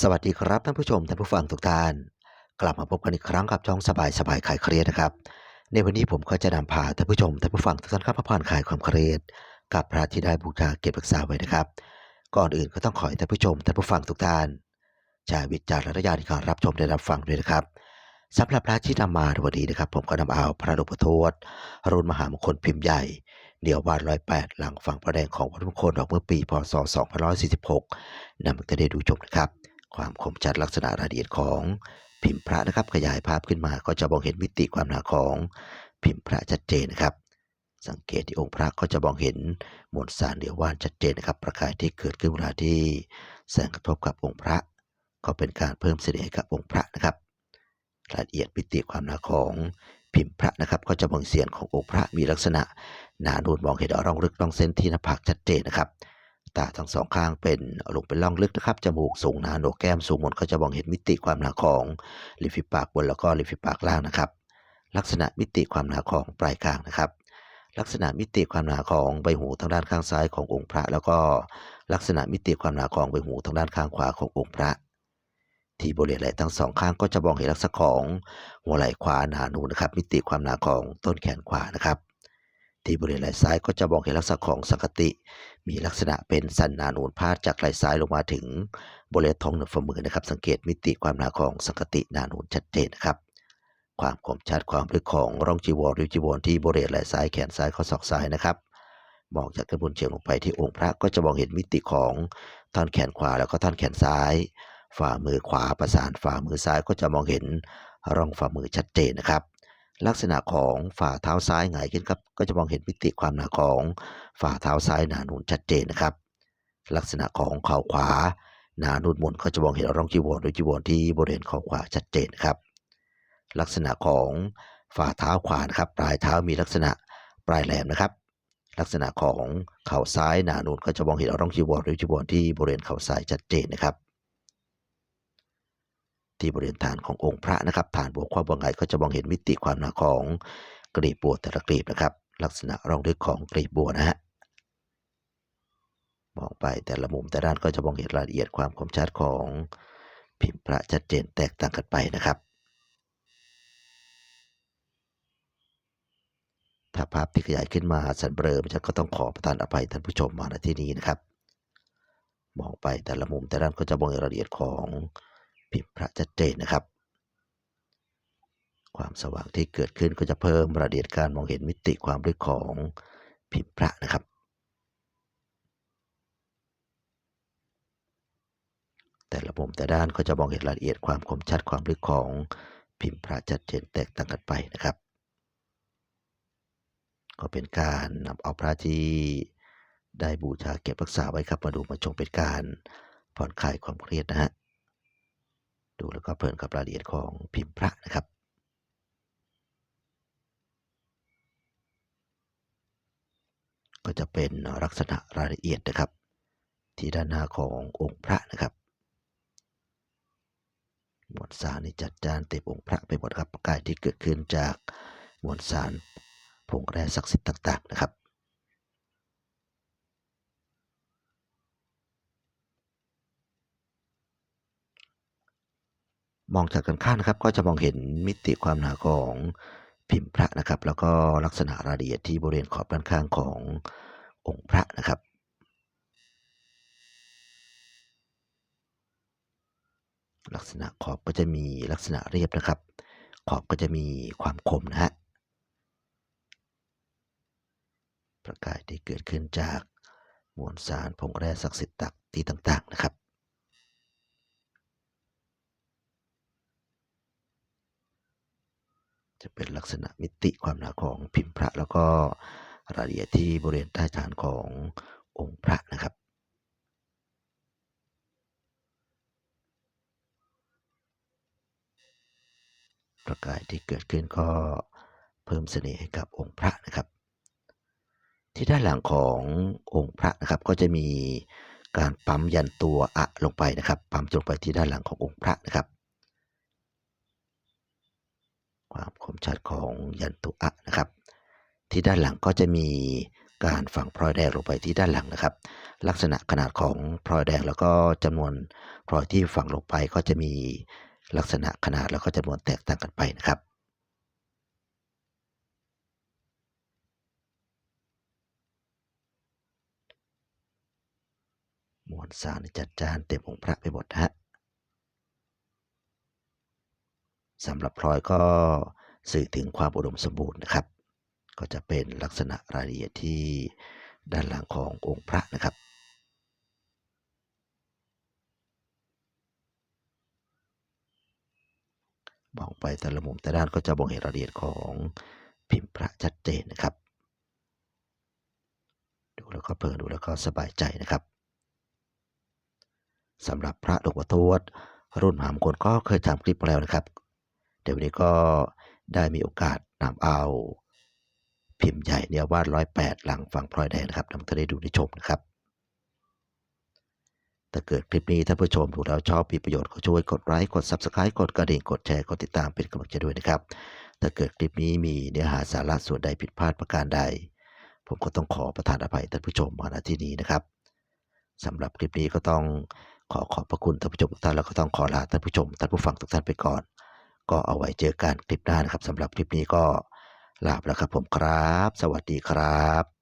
สวัสดีครับท่านผู้ชมท่านผู้ฟังทุกท่าน กลับมาพบกันอีกครั้งกับช่องสบายสบายคลายเครียดนะครับ ในวันนี้ผมก็จะนำพาท่านผู้ชมท่านผู้ฟังทุกท่านครับมาผ่อนคลายความเครียด กับพระที่ได้บูชาเก็บรักษาไว้นะครับ ก่อนอื่นก็ต้องขอให้ท่านผู้ชมท่านผู้ฟังทุกท่านใช้วิจารณญาณในการรับชมและรับฟังด้วยนะครับสำหรับพระที่นำมาในวันนี้นะครับ ผมก็นำเอาพระหลวงพ่อทวดรุ่นมหามงคลพิมพ์ใหญ่เดี่ยววาดร้อยแปดหลังฝั่งพระแดงของวัดมงคลออกเมื่อปีพศ 2546นำมาได้ดูชมนะครับ ความคมชัดลักษณะรายละเอียดของพิมพ์พระนะครับ ขยายภาพขึ้นมาก็จะมองเห็นมิติความหนาของพิมพ์พระชัดเจนนะครับ สังเกตที่องค์พระก็จะมองเห็นมวลสารเดียวว่านชัดเจนนะครับ ประกายที่เกิดขึ้นเวลาที่แสงกระทบกับองค์พระ ก็เป็นการเพิ่มเสน่ห์ให้กับองค์พระนะครับ รายละเอียดมิติความหนาของพิมพ์พระนะครับ ก็จะมองเสียนขององค์พระมีลักษณะหนานูนมองเห็นร่องลึกร่องเส้นที่หน้าผากชัดเจนนะครับ ตาทั้งสองข้างเป็นลงเป็นร่องลึกนะครับ จมูกสูงนาโหนกแก้มสูงหมดก็จะมองเห็นมิติความหนาของริมฝีปากบนแล้วก็ริมฝีปากล่างนะครับ ลักษณะมิติความหนาของปลายคางนะครับ ลักษณะมิติความหนาของใบหูทางด้านข้างซ้ายขององค์พระ แล้วก็ลักษณะมิติความหนาของใบหูทางด้านข้างขวาขององค์พระที่บริเวณไหล่ทั้งสองข้างก็จะมองเห็นลักษณะของหัวไหล่ขวาหนาหนูนะครับ มิติความหนาของต้นแขนขวานะครับ ที่บริเวณไหล่ซ้ายก็จะมองเห็นลักษณะของสังกติ มีลักษณะเป็นสันนานูนพาดจากไหล่ซ้ายลงมาถึงบริเวณท้องเหนือฝ่ามือนะครับ สังเกตมิติความหนาของสังกตินานูนชัดเจนนะครับ ความคมชัดความลึกของร่องจีวรริมจีวรที่บริเวณไหล่ซ้ายแขนซ้ายข้อศอกซ้ายนะครับมองจากด้านบนเฉียงลงไปที่องค์พระก็จะมองเห็นมิติของท่อนแขนขวาแล้วก็ท่อนแขนซ้าย ฝ่ามือขวาประสานฝ่ามือซ้ายก็จะมองเห็นร่องฝ่ามือชัดเจนนะครับ ลักษณะของฝ่าเท้าซ้ายหงายขึ้นครับ ก็จะมองเห็นมิติความหนาของฝ่าเท้าซ้ายหนาหนูนชัดเจนนะครับ ลักษณะของเข่าขวาหนาหนูนมนก็จะมองเห็นร่องจีวรหรือจีวรที่บริเวณเข่าขวาชัดเจนครับ ลักษณะของฝ่าเท้าขวานะครับ ปลายเท้ามีลักษณะปลายแหลมนะครับ ลักษณะของเข่าซ้ายหนาหนูนก็จะมองเห็นร่องจีวรหรือจีวรที่บริเวณเข่าซ้ายชัดเจนนะครับ ที่บริเวณฐานขององค์พระนะครับฐานบวกความบวงไงก็จะมองเห็นมิติความหนาของกรีบบัวแต่ละกรีบนะครับ ลักษณะร่องลึกของกรีบบัวนะฮะมองไปแต่ละมุมแต่ด้านก็จะมองเห็นรายละเอียดความคมชัดของพิมพ์พระชัดเจนแตกต่างกันไปนะครับ ถ้าภาพที่ขยายขึ้นมาสันเบลอฉันก็ต้องขอประทานอภัยท่านผู้ชมมาณที่นี้นะครับ มองไปแต่ละมุมแต่ด้านก็จะมองเห็นรายละเอียดของ พิมพ์พระชัดเจนนะครับ ความสว่างที่เกิดขึ้นก็จะเพิ่มระเอียดการมองเห็นมิติความลึกของพิมพ์พระนะครับ แต่ละมุมแต่ด้านก็จะมองเห็นรายละเอียดความคมชัดความลึกของพิมพ์พระชัดเจนแตกต่างกันไปนะครับ ก็เป็นการนำเอาพระที่ได้บูชาเก็บรักษาไว้ครับมาดูมาชมเป็นการผ่อนคลายความเครียดนะฮะ ดูแล้วก็เพลินกับรายละเอียดของพิมพ์พระนะครับก็จะเป็นลักษณะรายละเอียดนะครับ ที่ด้านหน้าขององค์พระนะครับมวลสารนี่จัดจานเต็มองค์พระไปหมดครับประกายที่เกิดขึ้นจากมวลสารผงแร่ศักดิ์สิทธิ์ต่าง ๆ นะครับ มองจากกันข้างนะครับ ก็จะมองเห็นมิติความหนาของพิมพ์พระนะครับ แล้วก็ลักษณะรายละเอียดที่บริเวณขอบด้านข้างขององค์พระนะครับลักษณะขอบก็จะมีลักษณะเรียบนะครับ ขอบก็จะมีความคมนะฮะประกายที่เกิดขึ้นจากมวลสารผงแร่ศักดิ์สิทธิ์ตักที่ต่างๆนะครับ จะเป็นลักษณะมิติความหนาของพิมพ์พระแล้วก็รายละเอียดที่บริเวณใต้ฐานขององค์พระนะครับประกายที่เกิดขึ้นก็เพิ่มเสน่ห์ให้กับองค์พระนะครับ ที่ด้านหลังขององค์พระนะครับก็จะมีการปั๊มยันตัวอะลงไปนะครับ ปั๊มลงไปที่ด้านหลังขององค์พระนะครับ คมชัดของยันตุอะนะครับ ที่ด้านหลังก็จะมีการฝังพลอยแดงลงไปที่ด้านหลังนะครับ ลักษณะขนาดของพลอยแดงแล้วก็จำนวนพลอยที่ฝังลงไปก็จะมีลักษณะขนาดแล้วก็จำนวนแตกต่างกันไปนะครับมวลสารนี่จัดจานเต็มองค์พระไปหมดฮะสำหรับพลอยก็ สื่อถึงความอุดมสมบูรณ์นะครับ ก็จะเป็นลักษณะรายละเอียดที่ด้านหลังขององค์พระนะครับมองไปแต่ละมุมแต่ด้านก็จะมองเห็นรายละเอียดของพิมพ์พระชัดเจนนะครับ ดูแล้วก็เพลินดูแล้วก็สบายใจนะครับสำหรับพระหลวงปู่ทวดรุ่นหามคลก็เคยทำคลิปมาแล้วนะครับ เดี๋ยววันนี้ก็ ได้มีโอกาสนำเอา พิมพ์ใหญ่เนี่ยวาดร้อยแปดหลังฝั่งพลอยแดงนะครับนำมาได้ดูได้ชมนะครับถ้าเกิดคลิปนี้ท่านผู้ชมดูแล้วชอบมีประโยชน์ก็ช่วยกดไลค์กด Subscribe กดกระดิ่งกดแชร์กดติดตามเป็นกำลังใจด้วยนะครับ ถ้าเกิดคลิปนี้มีเนื้อหาสาระส่วนใดผิดพลาดประการใด ผมก็ต้องขอประทานอภัยท่านผู้ชมมาณที่นี้นะครับสำหรับคลิปนี้ก็ต้องขอขอบพระคุณท่านผู้ชมทุกท่านแล้วก็ต้องขอลาท่านผู้ชมท่านผู้ฟังทุกท่านไปก่อน ก็เอาไว้เจอกันคลิปหน้านะครับสำหรับคลิปนี้ก็ลาไปแล้วครับผมครับ สวัสดีครับ